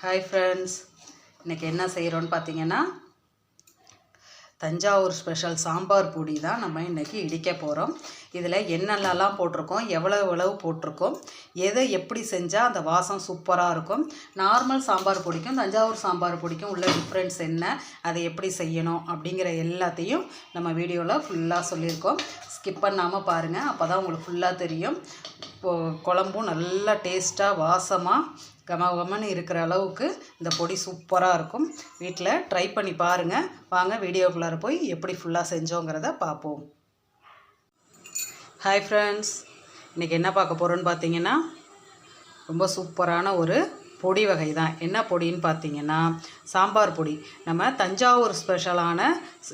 Hi friends இன்றைக்கி என்ன செய்கிறோன்னு பார்த்தீங்கன்னா தஞ்சாவூர் ஸ்பெஷல் சாம்பார் பொடி தான் நம்ம இன்றைக்கி இடிக்க போகிறோம் இதில் என்னென்னலாம் போட்டிருக்கோம் எவ்வளோ எவ்வளவு போட்டிருக்கோம் எதை எப்படி செஞ்சால் அந்த வாசம் சூப்பராக இருக்கும். நார்மல் சாம்பார் பொடிக்கும் தஞ்சாவூர் சாம்பார் பொடிக்கும் உள்ள டிஃப்ரென்ஸ் என்ன அதை எப்படி செய்யணும் அப்படிங்கிற எல்லாத்தையும் நம்ம வீடியோவில் ஃபுல்லாக சொல்லியிருக்கோம். ஸ்கிப் பண்ணாமல் பாருங்கள் அப்போ தான் உங்களுக்கு ஃபுல்லாக தெரியும். குழம்பும் நல்லா டேஸ்ட்டாக வாசமாக கம கமன்னு இருக்கிற அளவுக்கு இந்த பொடி சூப்பராக இருக்கும். வீட்டில் ட்ரை பண்ணி பாருங்கள் வாங்க வீடியோக்குள்ளார போய் எப்படி ஃபுல்லாக செஞ்சோங்கிறத பார்ப்போம் ஹாய் ஃப்ரெண்ட்ஸ் இன்றைக்கி என்ன பார்க்க போகிறோன்னு பார்த்தீங்கன்னா ரொம்ப சூப்பரான ஒரு பொடி வகை தான் என்ன பொடின்னு பார்த்தீங்கன்னா சாம்பார் பொடி. நம்ம தஞ்சாவூர் ஸ்பெஷலான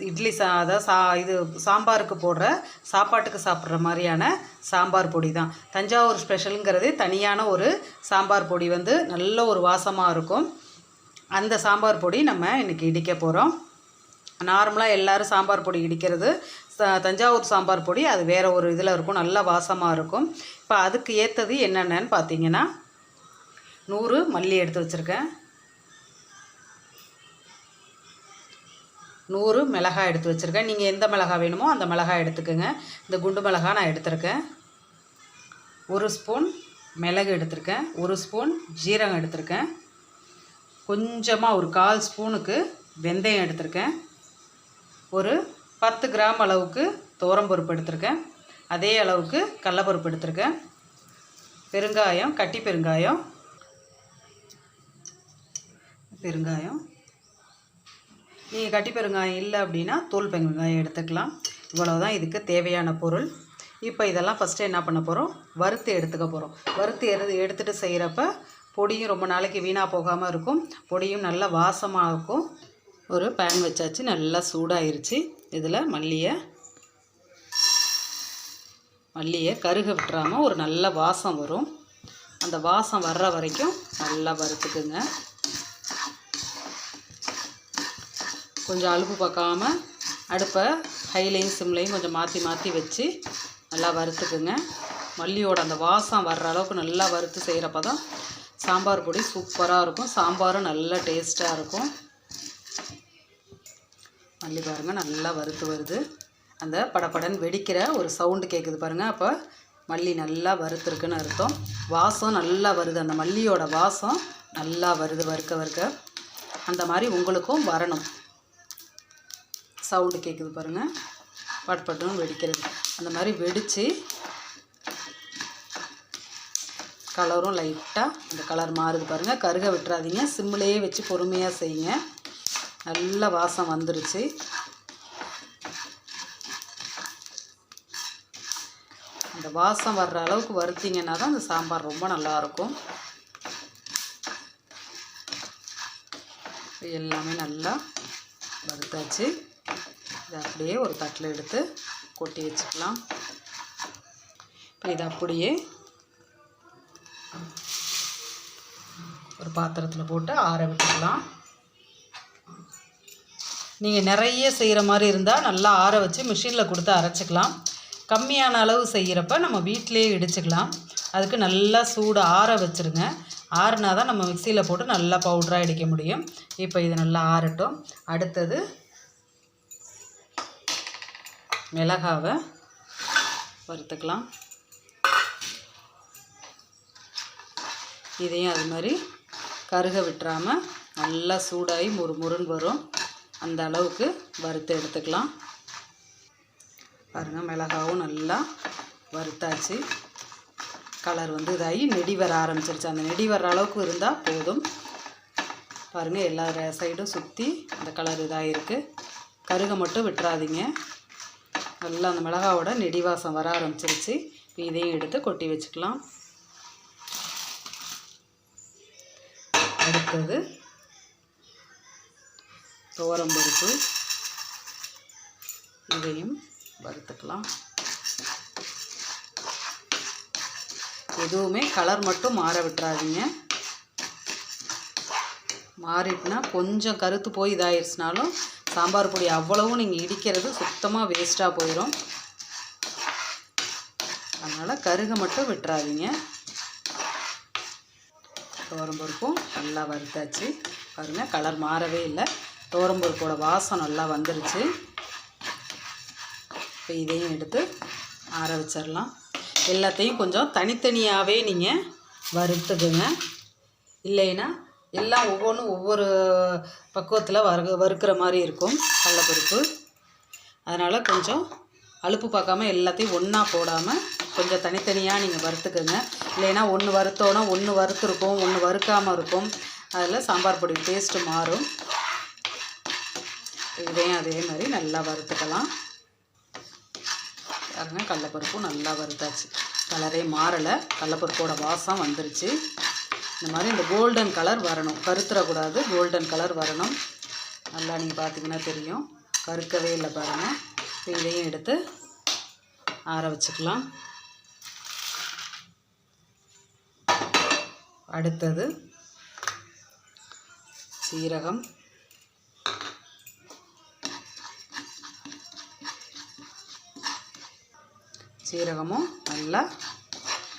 இட்லி சா அதாவது சா இது சாம்பாருக்கு போடுற சாப்பாட்டுக்கு சாப்பிட்ற மாதிரியான சாம்பார் பொடி தான் தஞ்சாவூர் ஸ்பெஷலுங்கிறது தனியான ஒரு சாம்பார் பொடி வந்து நல்ல ஒரு வாசமாக இருக்கும். அந்த சாம்பார் பொடி நம்ம இன்றைக்கி இடிக்க போகிறோம் நார்மலாக எல்லோரும் சாம்பார் பொடி இடிக்கிறது தஞ்சாவூர் சாம்பார் பொடி அது வேறு ஒரு இதில் இருக்கும். நல்ல வாசமாக இருக்கும். இப்போ அதுக்கு ஏற்றது என்னென்னு பார்த்தீங்கன்னா நூறு மல்லி எடுத்து வச்சுருக்கேன். நூறு மிளகாய் எடுத்து வச்சுருக்கேன். நீங்கள் எந்த மிளகாய் வேணுமோ அந்த மிளகாய் எடுத்துக்கோங்க. இந்த குண்டு மிளகாய் நான் எடுத்திருக்கேன். ஒரு ஸ்பூன் மிளகு எடுத்திருக்கேன். ஒரு ஸ்பூன் ஜீரகம் எடுத்திருக்கேன். கொஞ்சமாக ஒரு கால் ஸ்பூனுக்கு வெந்தயம் எடுத்திருக்கேன். ஒரு பத்து கிராம் அளவுக்கு துவரம்பருப்பு எடுத்திருக்கேன். அதே அளவுக்கு கடலப்பருப்பு எடுத்திருக்கேன். பெருங்காயம் கட்டி பெருங்காயம் பெருங்காயம். நீங்கள் கட்டி பெருங்காயம் இல்லை அப்படின்னா தோல் பெருங்காயம் எடுத்துக்கலாம். இவ்வளோ தான் இதுக்கு தேவையான பொருள். இப்போ இதெல்லாம் ஃபஸ்ட்டு என்ன பண்ண போகிறோம் வறுத்து எடுத்துக்க போகிறோம் வறுத்து எடு எடுத்துகிட்டு செய்கிறப்ப பொடியும் ரொம்ப நாளைக்கு வீணாக போகாமல் இருக்கும். பொடியும் நல்லா வாசமாக இருக்கும். ஒரு பேன் வச்சாச்சு நல்லா சூடாயிருச்சு. இதில் மல்லியை மல்லியை கருக விட்டுறாமல் ஒரு நல்ல வாசம் வரும். அந்த வாசம் வர்ற வரைக்கும் நல்லா வறுத்துக்குங்க. கொஞ்சம் அலுப்பு பார்க்காம அடுப்பை ஹைலையும் சிம்லையும் கொஞ்சம் மாற்றி மாற்றி வச்சு நல்லா வறுத்துக்குங்க. மல்லியோட அந்த வாசம் வர்ற அளவுக்கு நல்லா வறுத்து செய்கிறப்ப தான் சாம்பார் பொடி சூப்பராக இருக்கும். சாம்பாரும் நல்லா டேஸ்ட்டாக இருக்கும். மல்லி பாருங்கள் நல்லா வறுத்து வருது. அந்த படப்படன் வெடிக்கிற ஒரு சவுண்டு கேட்குது பாருங்கள் அப்போ மல்லி நல்லா வறுத்துருக்குன்னு அர்த்தம். வாசம் நல்லா வருது. அந்த மல்லியோட வாசம் நல்லா வருது வறுக்க வறுக்க. அந்த மாதிரி உங்களுக்கும் வரணும். சவுண்டு கேட்குது பாருங்கள் பட்பட்டுன்னு வெடிக்கிறது. அந்த மாதிரி வெடித்து கலரும் லைட்டாக இந்த கலர் மாறுது பாருங்கள் கருக விட்டுறாதீங்க. சிம்மிலேயே வச்சு பொறுமையாக செய்யுங்க. நல்ல வாசம் வந்துருச்சு. அந்த வாசம் வர்ற அளவுக்கு வருத்திங்கன்னா தான் அந்த சாம்பார் ரொம்ப நல்லாயிருக்கும். எல்லாமே நல்லா வறுத்தாச்சு. இதை அப்படியே ஒரு தட்டில் எடுத்து கொட்டி வச்சுக்கலாம். இப்போ இதை அப்படியே ஒரு பாத்திரத்தில் போட்டு ஆற விட்டுக்கலாம். நீங்கள் நிறைய செய்கிற மாதிரி இருந்தால் நல்லா ஆற வச்சு மிஷினில் கொடுத்து அரைச்சிக்கலாம். கம்மியான அளவு செய்கிறப்ப நம்ம வீட்டிலேயே இடிச்சுக்கலாம். அதுக்கு நல்லா சூடு ஆற வச்சுருங்க. ஆறுனா தான் நம்ம மிக்சியில் போட்டு நல்லா பவுடராக இடிக்க முடியும். இப்போ இது நல்லா ஆறட்டும். அடுத்தது மிளகாவை வறுத்துக்கலாம். இதையும் அது மாதிரி கருக விட்டுறாமல் நல்லா சூடாகி முறு முருன்னு வரும். அந்த அளவுக்கு வறுத்து எடுத்துக்கலாம். பாருங்கள் மிளகாவும் நல்லா வறுத்தாச்சு. கலர் வந்து இதாகி நெடி வர ஆரம்பிச்சிருச்சு. அந்த நெடி வர்ற அளவுக்கு இருந்தால் போதும். பாருங்கள் எல்லா சைடும் சுற்றி அந்த கலர் இதாகிருக்கு. கருக மட்டும் விட்டுறாதீங்க. நல்லா அந்த மிளகாவோட நெடி வாசம் வர ஆரம்பிச்சிருச்சு. இதையும் எடுத்து கொட்டி வச்சுக்கலாம். அடுத்தது துவரம்பருப்பு இதையும் வறுத்துக்கலாம். எதுவுமே கலர் மட்டும் மாற விட்டுறாதீங்க. மாறிட்டுனா கொஞ்சம் கருத்து போய் இதாயிருச்சுனாலும் சாம்பார் பொடி அவ்வளவும் நீங்கள் இடிக்கிறது சுத்தமாக வேஸ்ட்டாக போயிடும் அதனால் கருக மட்டும் விட்டுறாதீங்க. தோரம்பருப்பும் நல்லா வறுத்தாச்சு. பாருங்கள் கலர் மாறவே இல்லை. தோரம்பருப்போட வாசம் நல்லா வந்துருச்சு. இப்போ இதையும் எடுத்து ஆற வச்சிடலாம் எல்லாத்தையும் கொஞ்சம் தனித்தனியாகவே நீங்கள் வறுத்துக்குங்க. இல்லைன்னா எல்லாம் ஒவ்வொன்றும் ஒவ்வொரு பக்குவத்தில் வறு வறுக்கிற மாதிரி இருக்கும் கடலப்பருப்பு. அதனால் கொஞ்சம் அலுப்பு பார்க்காம எல்லாத்தையும் ஒன்றா போடாமல் கொஞ்சம் தனித்தனியாக நீங்கள் வறுத்துக்கோங்க. இல்லைன்னா ஒன்று வறுத்தோன்னா ஒன்று வறுத்துருக்கும் ஒன்று வறுக்காமல் இருக்கும். அதில் சாம்பார் பொடி டேஸ்ட்டு மாறும். இதையும் அதே மாதிரி நல்லா வறுத்துக்கலாம். பாருங்க கடலப்பருப்பும் நல்லா வறுத்தாச்சு. கலரே மாறலை. கடலப்பருப்போட வாசம் வந்துருச்சு. இந்த மாதிரி இந்த கோல்டன் கலர் வரணும். கருத்துறக்கூடாது கோல்டன் கலர் வரணும். நல்லா நீங்கள் பார்த்தீங்கன்னா தெரியும். கருக்கவே இல்லை பாருங்கள் இப்போ இதையும் எடுத்து ஆற வச்சுக்கலாம். அடுத்தது சீரகம். சீரகமும் நல்லா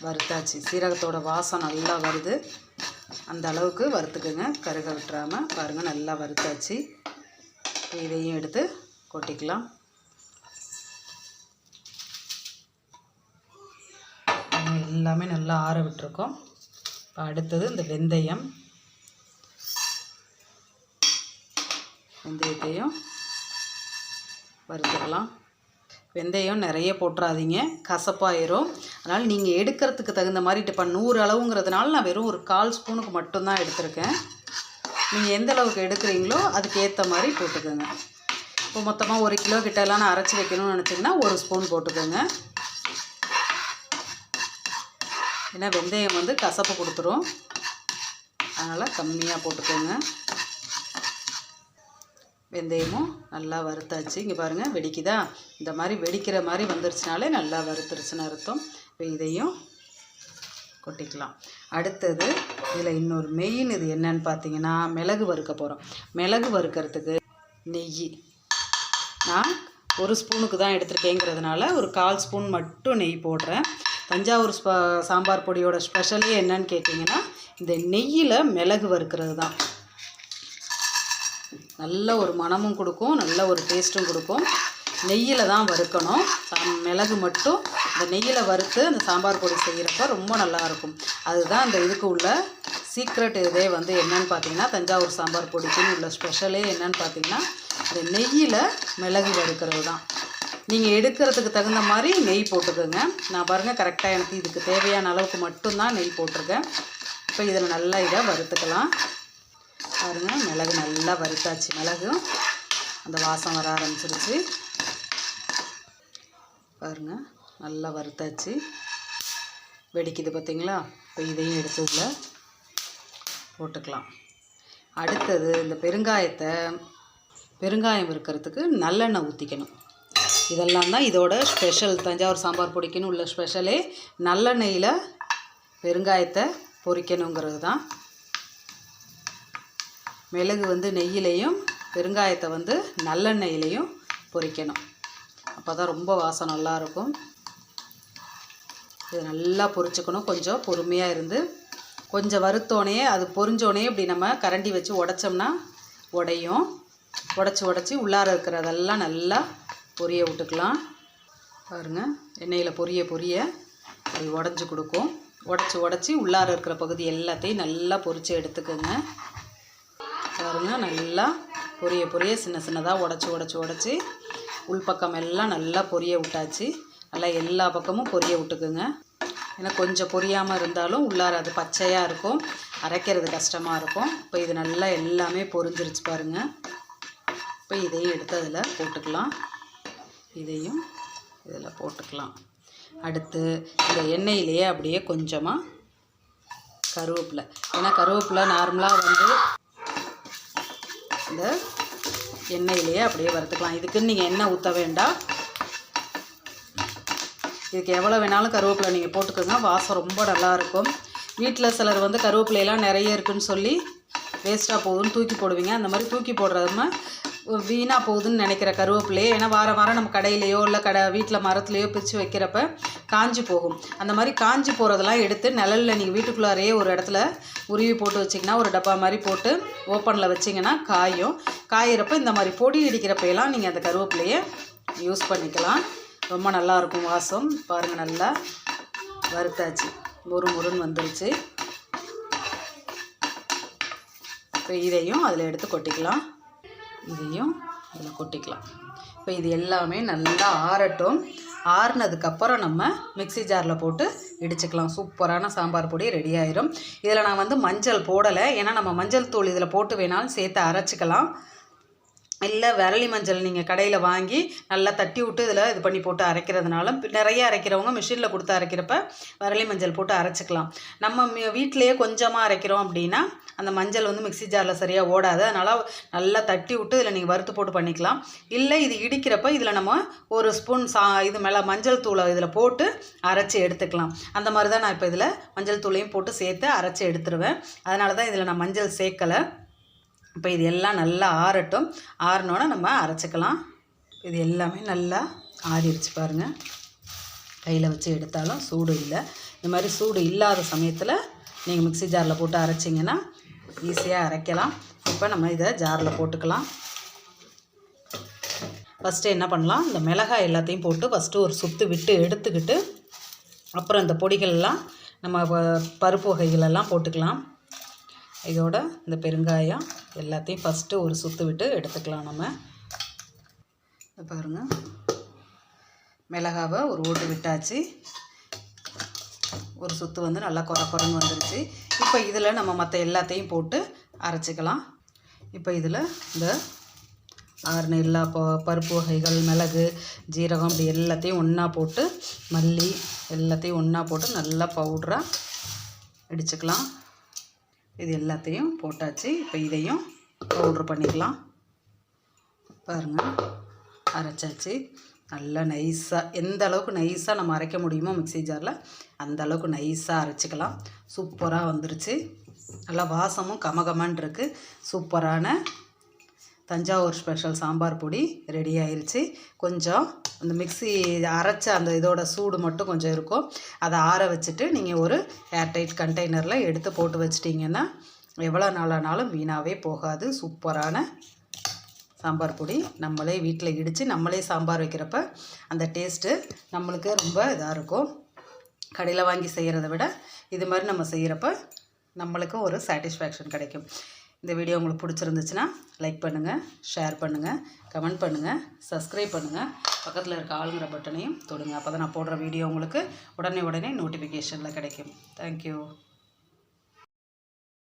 வறுத்தாச்சு. சீரகத்தோட வாசம் நல்லா வருது. அந்த அளவுக்கு வறுத்துக்குங்க. கருக விட்டுறாமல் பாருங்கள் நல்லா வறுத்தாச்சு. இதையும் எடுத்து கொட்டிக்கலாம். எல்லாமே நல்லா ஆற விட்டுருக்கோம். இப்போ அடுத்தது இந்த வெந்தயம். வெந்தயத்தையும் வறுத்துக்கலாம். வெந்தயம் நிறைய போட்டுறாதீங்க. கசப்பாயிரும் அதனால் நீங்கள் எடுக்கிறதுக்கு தகுந்த மாதிரி இப்போ நூறு அளவுங்கிறதுனால நான் வெறும் ஒரு கால் ஸ்பூனுக்கு மட்டும்தான் எடுத்திருக்கேன். நீங்கள் எந்த அளவுக்கு எடுக்கிறீங்களோ அதுக்கு ஏற்ற மாதிரி போட்டுக்கோங்க. இப்போ மொத்தமாக ஒரு கிலோ கிட்டலாம் நான் அரைச்சி வைக்கணும்னு நினச்சிங்கன்னா ஒரு ஸ்பூன் போட்டுக்கோங்க. ஏன்னா வெந்தயம் வந்து கசப்பு கொடுத்துரும். அதனால் கம்மியாக போட்டுக்கோங்க. வெந்தயமும் நல்லா வறுத்தாச்சு. இங்கே பாருங்கள் வெடிக்குதா? இந்த மாதிரி வெடிக்கிற மாதிரி வந்துருச்சுனாலே நல்லா வறுத்துருச்சுன்னு அர்த்தம். இப்போ இதையும் கொட்டிக்கலாம். அடுத்தது இதில் இன்னொரு மெயின் இது என்னன்னு பார்த்தீங்கன்னா மிளகு வறுக்க போகிறோம் மிளகு வறுக்கிறதுக்கு நெய். நான் ஒரு ஸ்பூனுக்கு தான் எடுத்துருக்கேங்கிறதுனால ஒரு கால் ஸ்பூன் மட்டும் நெய் போடுறேன். தஞ்சாவூர் சாம்பார் பொடியோட ஸ்பெஷலே என்னன்னு கேட்டிங்கன்னா இந்த நெய்யில் மிளகு வறுக்கிறது தான். நல்ல ஒரு மணமும் கொடுக்கும் நல்ல ஒரு டேஸ்ட்டும் கொடுக்கும். நெய்யில் தான் வறுக்கணும். சாம் மிளகு மட்டும் இந்த நெய்யில் வறுத்து அந்த சாம்பார் பொடி செய்கிறப்ப ரொம்ப நல்லாயிருக்கும் அதுதான் அந்த இதுக்கு உள்ள சீக்ரெட் இதே வந்து என்னன்னு பார்த்தீங்கன்னா தஞ்சாவூர் சாம்பார் பொடிக்குன்னு உள்ள ஸ்பெஷலே என்னன்னு பார்த்தீங்கன்னா இந்த நெய்யில் மிளகு வறுக்கிறது தான். நீங்கள் எடுக்கிறதுக்கு தகுந்த மாதிரி நெய் போட்டுக்கோங்க. நான் பாருங்கள் கரெக்டாக எனக்கு இதுக்கு தேவையான அளவுக்கு மட்டும்தான் நெய் போட்டிருக்கேன். இப்போ இதில் நல்லா இதை வறுத்துக்கலாம். பாருங்க மிளகு நல்லா வறுத்தாச்சு. மிளகும் அந்த வாசம் வர ஆரம்பிச்சிருச்சு. பாருங்க நல்லா வறுத்தாச்சு. வெடிக்குது பார்த்தீங்களா இப்போ இதையும் எடுத்ததில் போட்டுக்கலாம். அடுத்தது இந்த பெருங்காயத்தை பெருங்காயம் இருக்கிறதுக்கு நல்லெண்ணெய் ஊற்றிக்கணும் இதெல்லாம் தான் இதோட ஸ்பெஷல் தஞ்சாவூர் சாம்பார் பொடிக்குன்னு உள்ள ஸ்பெஷலே நல்லெண்ணெயில் பெருங்காயத்தை பொரிக்கணுங்கிறது தான் மிளகு வந்து நெய்யிலையும் பெருங்காயத்தை வந்து நல்லெண்ணெயிலையும் பொரிக்கணும். அப்போ தான் ரொம்ப வாசம் நல்லா இருக்கும் இது நல்லா பொரிச்சுக்கணும். கொஞ்சம் பொறுமையாக இருந்து கொஞ்சம் வறுத்தோடனே அது பொரிஞ்சோடனே இப்படி நம்ம கரண்டி வச்சு உடச்சோம்னா உடையும். உடச்சி உடச்சி உள்ளார இருக்கிறதெல்லாம் நல்லா பொரிய விட்டுக்கலாம். பாருங்கள் எண்ணெயில் பொரிய பொரிய அது உடஞ்சி கொடுக்கும். உடச்சி உடச்சி உள்ளார இருக்கிற பகுதி எல்லாத்தையும் நல்லா பொரித்து எடுத்துக்கோங்க. பாருங்கள் நல்லா பொரிய பொரிய சின்ன சின்னதாக உடச்சி உடச்சி உடச்சி உள்பக்கம் எல்லாம் நல்லா பொரிய விட்டாச்சு. நல்லா எல்லா பக்கமும் பொரிய விட்டுக்குங்க. ஏன்னா கொஞ்சம் பொரியாமல் இருந்தாலும் உள்ளார அது பச்சையாக இருக்கும் அரைக்கிறது கஷ்டமாக இருக்கும். இப்போ இது நல்லா எல்லாமே பொரிஞ்சிருச்சு பாருங்கள் இப்போ இதையும் எடுத்து அதில் போட்டுக்கலாம். இதையும் இதில் போட்டுக்கலாம். அடுத்து இந்த எண்ணெயிலேயே அப்படியே கொஞ்சமாக கருவேப்பிலை. ஏன்னா கருவேப்பிலை நார்மலாக வந்து இந்த எண்ணெயிலேயே அப்படியே வறுத்துக்கலாம். இதுக்குன்னு நீங்கள் எண்ணெய் ஊற்ற வேண்டாம். இதுக்கு எவ்வளோ வேணாலும் கருவேப்பிலை நீங்கள் போட்டுக்கோங்க. வாசம் ரொம்ப நல்லா இருக்கும். வீட்டில் சிலர் வந்து கருவேப்பிலையெல்லாம் நிறைய இருக்குன்னு சொல்லி வேஸ்ட்டாக போகுதுன்னு தூக்கி போடுவீங்க. அந்த மாதிரி தூக்கி போடுறதுமா வீணாக போகுதுன்னு நினைக்கிற கருவேப்பிலையே ஏன்னா வாரம் வாரம் நம்ம கடையிலையோ இல்லை கடை வீட்டில் மரத்துலையோ பிரித்து வைக்கிறப்ப காஞ்சி போகும். அந்த மாதிரி காஞ்சி போகிறதெல்லாம் எடுத்து நிழலில் நீங்கள் வீட்டுக்குள்ளாரையே ஒரு இடத்துல உருவி போட்டு வச்சிங்கன்னா ஒரு டப்பா மாதிரி போட்டு ஓப்பனில் வச்சிங்கன்னா காயும். காயிறப்ப இந்த மாதிரி பொடி அடிக்கிறப்பையெல்லாம் நீங்கள் அந்த கருவேப்பிலையை யூஸ் பண்ணிக்கலாம். ரொம்ப நல்லா இருக்கும் வாசம். பாருங்கள் நல்லா வறுத்தாச்சு. முறு முருன்னு வந்துருச்சு. இப்போ இதையும் அதில் எடுத்து கொட்டிக்கலாம். இதையும் இதில் கொட்டிக்கலாம். இப்போ இது எல்லாமே நல்லா ஆறட்டும். ஆறுனதுக்கப்புறம் நம்ம மிக்ஸி ஜாரில் போட்டு இடிச்சுக்கலாம். சூப்பரான சாம்பார் பொடி ரெடி ஆயிரும். இதில் நான் வந்து மஞ்சள் போடலை. ஏன்னா நம்ம மஞ்சள் தூள் இதில் போட்டு வேணாலும் சேர்த்து அரைச்சிக்கலாம். இல்லை விரலி மஞ்சள் நீங்கள் கடையில் வாங்கி நல்லா தட்டி விட்டு இதில் இது பண்ணி போட்டு அரைக்கிறதுனால நிறைய அரைக்கிறவங்க மிஷினில் கொடுத்து அரைக்கிறப்ப விரலி மஞ்சள் போட்டு அரைச்சிக்கலாம். நம்ம வீட்டிலையே வீட்டிலேயே கொஞ்சமாக அரைக்கிறோம் அப்படின்னா அந்த மஞ்சள் வந்து மிக்ஸி ஜாரில் சரியாக ஓடாது. அதனால் நல்லா தட்டி விட்டு இதில் நீங்கள் வறுத்து போட்டு பண்ணிக்கலாம். இல்லை இது இடிக்கிறப்ப இதில் நம்ம ஒரு ஸ்பூன் சா இது மேலே மஞ்சள் தூளை இதில் போட்டு அரைச்சி எடுத்துக்கலாம். அந்த மாதிரி தான் நான் இப்போ இதில் மஞ்சள் தூளையும் போட்டு சேர்த்து அரைச்சி எடுத்துருவேன். அதனால தான் இதில் நான் மஞ்சள் சேர்க்கலை. இப்போ இது எல்லாம் நல்லா ஆறட்டும். ஆறினோன்னே நம்ம அரைச்சிக்கலாம். இது எல்லாமே நல்லா ஆறிடுச்சு பாருங்கள் கையில் வச்சு எடுத்தாலும் சூடு இல்லை. இந்த மாதிரி சூடு இல்லாத சமயத்தில் நீங்கள் மிக்ஸி ஜாரில் போட்டு அரைச்சிங்கன்னா ஈஸியாக அரைக்கலாம். இப்போ நம்ம இதை ஜாரில் போட்டுக்கலாம். ஃபஸ்ட்டு என்ன பண்ணலாம்? இந்த மிளகாய் எல்லாத்தையும் போட்டு ஃபஸ்ட்டு ஒரு சுற்று விட்டு எடுத்துக்கிட்டு அப்புறம் இந்த பொடிகள்லாம் நம்ம ப- பருப்பு வகைகளெல்லாம் போட்டுக்கலாம். இதோட இந்த பெருங்காயம் எல்லாத்தையும் ஃபஸ்ட்டு ஒரு சுற்று விட்டு எடுத்துக்கலாம் நம்ம. இதை பாருங்க. மிளகாவை ஒரு ஓட்டு விட்டாச்சு. ஒரு சுத்து வந்து நல்லா குறை குறைன்னு வந்துருச்சு. இப்போ இதில் நம்ம மற்ற எல்லாத்தையும் போட்டு அரைச்சிக்கலாம். இப்போ இதில் இந்த ஆறுன எல்லா ப பருப்பு வகைகள் மிளகு ஜீரகம் இப்படி எல்லாத்தையும் ஒன்றா போட்டு மல்லி எல்லாத்தையும் ஒன்றா போட்டு நல்லா பவுட்ராக இடிச்சுக்கலாம். இது எல்லாத்தையும் போட்டாச்சு. இப்போ இதையும் பவுட்ரு பண்ணிக்கலாம். பாருங்கள் அரைச்சாச்சு. நல்லா நைஸாக எந்த அளவுக்கு நைஸாக நம்ம அரைக்க முடியுமோ மிக்சி ஜாரில் அந்த அளவுக்கு நைஸாக அரைச்சிக்கலாம். சூப்பராக வந்துருச்சு. நல்லா வாசமும் கமகமான் இருக்குது சூப்பரான தஞ்சாவூர் ஸ்பெஷல் சாம்பார் பொடி ரெடி ஆயிடுச்சு கொஞ்சம் அந்த மிக்ஸி அரைச்ச அந்த இதோட சூடு மட்டும் கொஞ்சம் இருக்கும். அதை ஆற வச்சுட்டு நீங்கள் ஒரு ஏர்டைட் கண்டெய்னரில் எடுத்து போட்டு வச்சிட்டிங்கன்னா எவ்வளோ நாளானாலும் வீணாகவே போகாது. சூப்பரான சாம்பார் பொடி நம்மளே வீட்டில் இடித்து நம்மளே சாம்பார் வைக்கிறப்ப அந்த டேஸ்ட்டு நம்மளுக்கு ரொம்ப இதாக இருக்கும். கடையில் வாங்கி செய்கிறத விட இது மாதிரி நம்ம செய்கிறப்ப நம்மளுக்கும் ஒரு சாட்டிஸ்ஃபேக்ஷன் கிடைக்கும். இந்த வீடியோ உங்களுக்கு பிடிச்சிருந்துச்சுன்னா லைக் பண்ணுங்கள் ஷேர் பண்ணுங்கள் கமெண்ட் பண்ணுங்கள் சப்ஸ்கிரைப் பண்ணுங்கள் பக்கத்தில் இருக்க ஆளுங்கிற பட்டனையும் தொடுங்க. அப்போ தான் நான் போடுற வீடியோ உங்களுக்கு உடனே உடனே நோட்டிஃபிகேஷனில் கிடைக்கும். தேங்க்யூ